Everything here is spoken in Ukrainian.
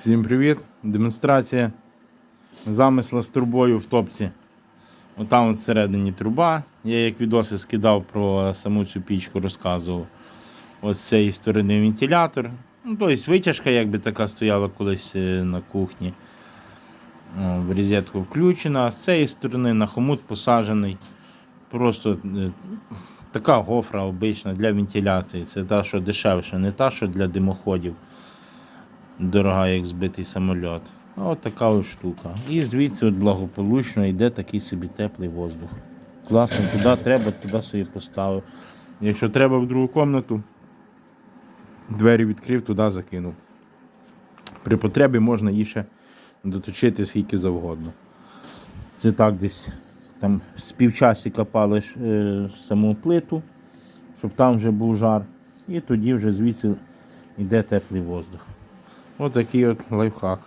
Всім привіт! Демонстрація замисла з трубою в топці. Отам от всередині труба. Я як відоси скидав про саму цю пічку, розказував. Ось з цієї сторони вентилятор. Ну, тобто витяжка якби така стояла колись е, на кухні. В розетку включена, а з цієї сторони на хомут посаджений. Просто е, така гофра обична для вентиляції. Це та, що дешевше, не та, що для димоходів дорога, як збитий самоліт. От така ось штука. І звідси от благополучно йде такий собі теплий воздух. Класно, туди треба, туди собі поставив. Якщо треба в другу кімнату, двері відкрив, туди закинув. При потребі можна її ще доточити скільки завгодно. Це так десь там з півчасика палиш е, саму плиту, щоб там вже був жар. І тоді вже звідси йде теплий воздух. Ось такий от лайфхак.